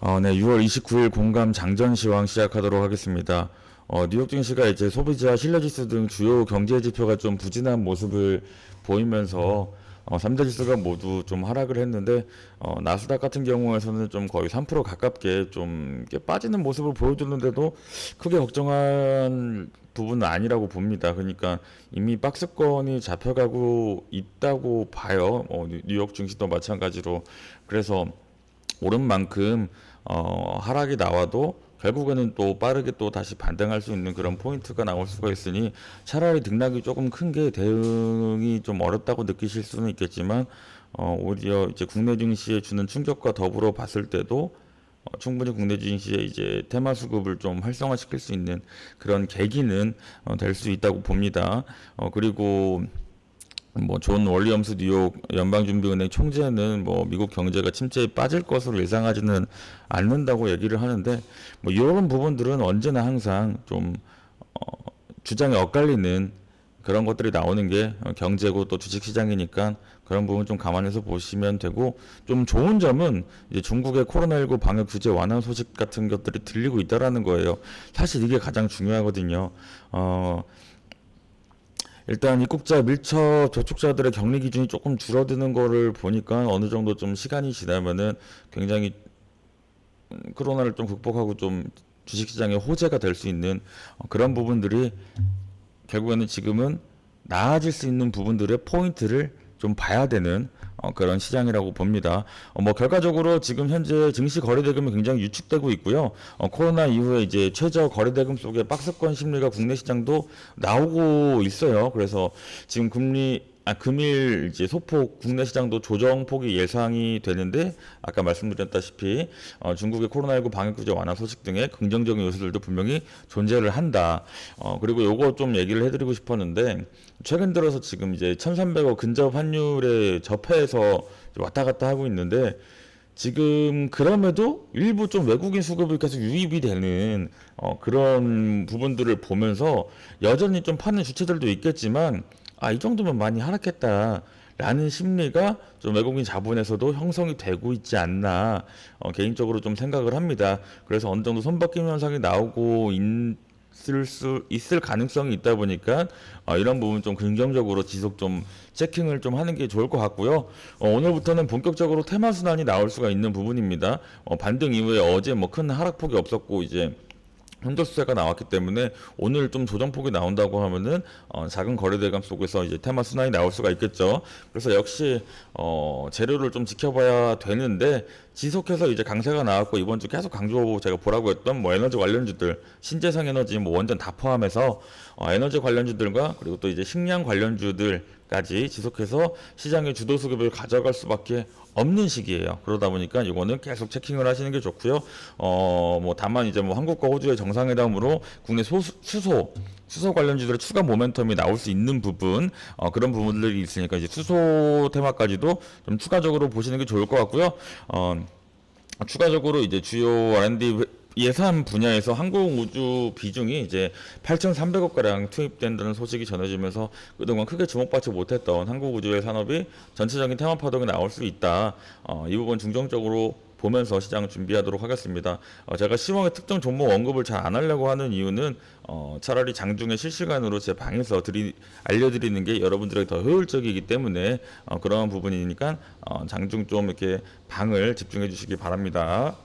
어, 네, 6월 29일 공감 장전 시황 시작하도록 하겠습니다. 어, 뉴욕 증시가 이제 소비자 신뢰 지수 등 주요 경제 지표가 좀 부진한 모습을 보이면서 어, 3대 지수가 모두 좀 하락을 했는데 어, 나스닥 같은 경우에서는 좀 거의 3% 가깝게 좀 이렇게 빠지는 모습을 보여주는데도 크게 걱정한 부분은 아니라고 봅니다. 그러니까 이미 박스권이 잡혀가고 있다고 봐요. 어, 뉴- 뉴욕 증시도 마찬가지로 그래서 오른 만큼 어, 하락이 나와도 결국에는 또 빠르게 또 다시 반등할 수 있는 그런 포인트가 나올 수가 있으니 차라리 등락이 조금 큰 게 대응이 좀 어렵다고 느끼실 수는 있겠지만 어, 오히려 이제 국내 증시에 주는 충격과 더불어 봤을 때도 어, 충분히 국내 증시에 이제 테마 수급을 좀 활성화시킬 수 있는 그런 계기는 어, 될 수 있다고 봅니다. 어, 그리고 뭐 존 월리엄스 뉴욕 연방준비은행 총재는 뭐 미국 경제가 침체에 빠질 것으로 예상하지는 않는다고 얘기를 하는데 뭐 이런 부분들은 언제나 항상 좀 어, 주장이 엇갈리는 그런 것들이 나오는 게 어, 경제고 또 주식시장이니까 그런 부분 좀 감안해서 보시면 되고 좀 좋은 점은 이제 중국의 코로나19 방역 규제 완화 소식 같은 것들이 들리고 있다라는 거예요. 사실 이게 가장 중요하거든요. 어, 일단 입국자 밀접 접촉자들의 격리 기준이 조금 줄어드는 거를 보니까 어느 정도 좀 시간이 지나면은 굉장히 음, 코로나를 좀 극복하고 좀 주식시장에 호재가 될 수 있는 어, 그런 부분들이 결국에는 지금은 나아질 수 있는 부분들의 포인트를 좀 봐야 되는 어, 그런 시장이라고 봅니다. 어, 뭐 결과적으로 지금 현재 증시 거래 대금이 굉장히 유축되고 있고요. 어, 코로나 이후에 이제 최저 거래 대금 속에 박스권 심리가 국내 시장도 나오고 있어요. 그래서 지금 금리 아, 금일 이제 소폭 국내 시장도 조정폭이 예상이 되는데 아까 말씀드렸다시피 어, 중국의 코로나19 방역 규제 완화 소식 등의 긍정적인 요소들도 분명히 존재를 한다. 어, 그리고 요거 좀 얘기를 해드리고 싶었는데 최근 들어서 지금 이제 1,300억 근접 환율에 접해서 왔다 갔다 하고 있는데 지금 그럼에도 일부 좀 외국인 수급이 계속 유입이 되는 어, 그런 부분들을 보면서 여전히 좀 파는 주체들도 있겠지만 아, 이 정도면 많이 하락했다. 라는 심리가 좀 외국인 자본에서도 형성이 되고 있지 않나 어, 개인적으로 좀 생각을 합니다. 그래서 어느 정도 손바뀜 현상이 나오고 있을 수 있을 가능성이 있다 보니까 어, 이런 부분 좀 긍정적으로 지속 좀 체킹을 좀 하는 게 좋을 것 같고요. 어, 오늘부터는 본격적으로 테마 순환이 나올 수가 있는 부분입니다. 어, 반등 이후에 어제 뭐 큰 하락폭이 없었고 이제 현저수세가 나왔기 때문에 오늘 좀 조정폭이 나온다고 하면은 어, 작은 거래 대감 속에서 이제 테마 순환이 나올 수가 있겠죠. 그래서 역시 어, 재료를 좀 지켜봐야 되는데 지속해서 이제 강세가 나왔고 이번 주 계속 강조 제가 보라고 했던 뭐 에너지 관련주들 신재생 에너지 뭐 원전 다 포함해서 어, 에너지 관련주들과 그리고 또 이제 식량 관련주들 까지 지속해서 시장의 주도 수급을 가져갈 수밖에 없는 시기예요. 그러다 보니까 이거는 계속 체킹을 하시는 게 좋고요. 어, 뭐 다만 이제 뭐 한국과 호주의 정상회담으로 국내 소수, 수소 수소 관련주들의 추가 모멘텀이 나올 수 있는 부분 어, 그런 부분들이 있으니까 이제 수소 테마까지도 좀 추가적으로 보시는 게 좋을 것 같고요. 어, 추가적으로 이제 주요 R&D 예산 분야에서 항공 우주 비중이 이제 8,300억 가량 투입된다는 소식이 전해지면서 그동안 크게 주목받지 못했던 한국 우주의 산업이 전체적인 테마 파동이 나올 수 있다. 어, 이 부분 중점적으로 보면서 시장을 준비하도록 하겠습니다. 어, 제가 시황의 특정 종목 언급을 잘 안 하려고 하는 이유는 어, 차라리 장중에 실시간으로 제 방에서 드리, 알려드리는 게 여러분들에게 더 효율적이기 때문에 어, 그런 부분이니까 어, 장중 좀 이렇게 방을 집중해 주시기 바랍니다.